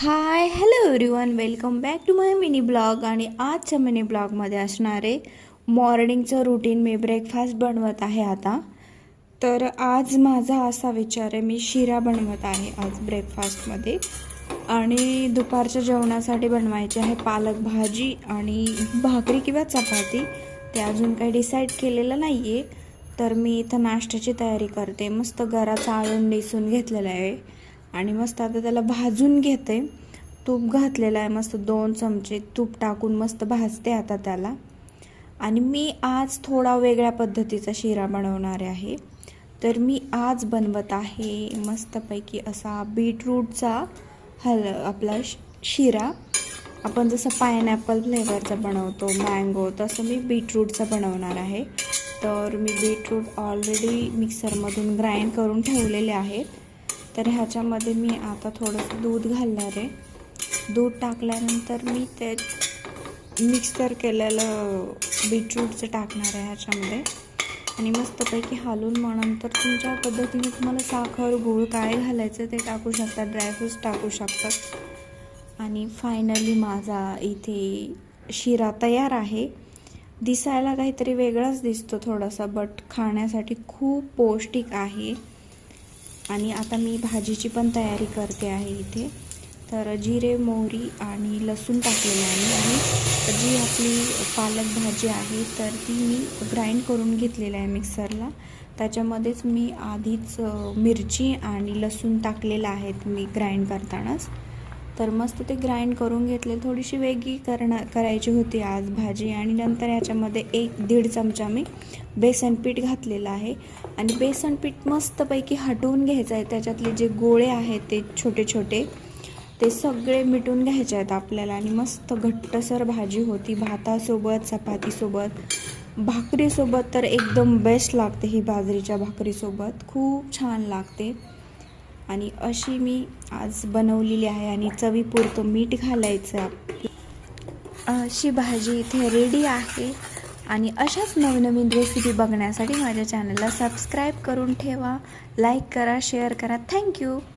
Hi hello everyone welcome back to my mini blog आणि आजच्या mini ब्लॉगमध्ये असणारे मॉर्निंगचं रुटीन मी ब्रेकफास्ट बनवत आहे आता. तर आज माझा असा विचार आहे मी शिरा बनवत आहे आज ब्रेकफास्टमध्ये आणि दुपारच्या जेवणासाठी बनवायचे आहे पालक भाजी आणि भाकरी किंवा चपाती. ते अजून काही डिसाईड केलेलं नाही आहे तर मी इथं नाश्त्याची तयारी करते. मस्त घराचा आळून निसून घेतलेला आहे. आणि मस्त आता त्याला भाजून घेते. तूप घातलेलं आहे मस्त दोन चमचे तूप टाकून मस्त भाजते आता त्याला. आणि मी आज थोडा वेगळ्या पद्धतीचा शिरा बनवणार आहे. तर मी आज बनवत आहे मस्तपैकी असा बीटरूटचा हल आपला शिरा. आपण जसं पायनॅपल फ्लेवरचा बनवतो मँगो तसं मी बीटरूटचा बनवणार आहे. तर मी बीटरूट ऑलरेडी मिक्सरमधून ग्राइंड करून ठेवलेले आहेत तर ह्याच्यामध्ये मी आता थोडंसं दूध घालणार आहे. दूध टाकल्यानंतर मी ते मिक्सर केलेलं बीटरूटचं टाकणार आहे ह्याच्यामध्ये. आणि मस्तपैकी हालून मग नंतर तुमच्या पद्धतीने तुम्हाला साखर गूळ काय घालायचं ते टाकू शकता ड्रायफ्रूट्स टाकू शकतात आणि फायनली माझा इथे शिरा तयार आहे. दिसायला काहीतरी वेगळाच दिसतो थोडासा बट खाण्यासाठी खूप पौष्टिक आहे. आणि आता मी भाजीची पण तयारी करते आहे इथे. तर जिरे मोहरी आणि लसूण टाकलेलं आहे आणि जी आपली पालक भाजी आहे तर ती मी ग्राइंड करून घेतलेलं आहे मिक्सरला त्याच्यामध्येच मी आधीच मिरची आणि लसूण टाकलेलं आहेत मी ग्राइंड करतानाच. तर मस्त ते ग्राइंड करून घेतले. थोडीशी वेगळी करणार करायची होती आज भाजी आणि नंतर ह्याच्यामध्ये एक दीड चमचा मी बेसन पीठ घातलेलं आहे. आणि बेसन पीठ मस्तपैकी हटवून घ्यायचं आहे. त्याच्यातले जे गोळे आहेत ते छोटे छोटे ते सगळे मिटून घ्यायचे आहेत आपल्याला. आणि मस्त घट्टसर भाजी होती. भातासोबत चपातीसोबत भाकरीसोबत तर एकदम बेस्ट लागते ही बाजरीच्या भाकरीसोबत. खूप छान लागते. आणि अशी मी आज बनवलेली आहे आणि चवीपुरतं मीठ घालायचं. अशी भाजी इथे रेडी आहे. आणि अशाच नवनवीन रेसिपी बघण्यासाठी माझ्या चॅनलला सबस्क्राईब करून ठेवा. लाईक करा शेअर करा. थँक्यू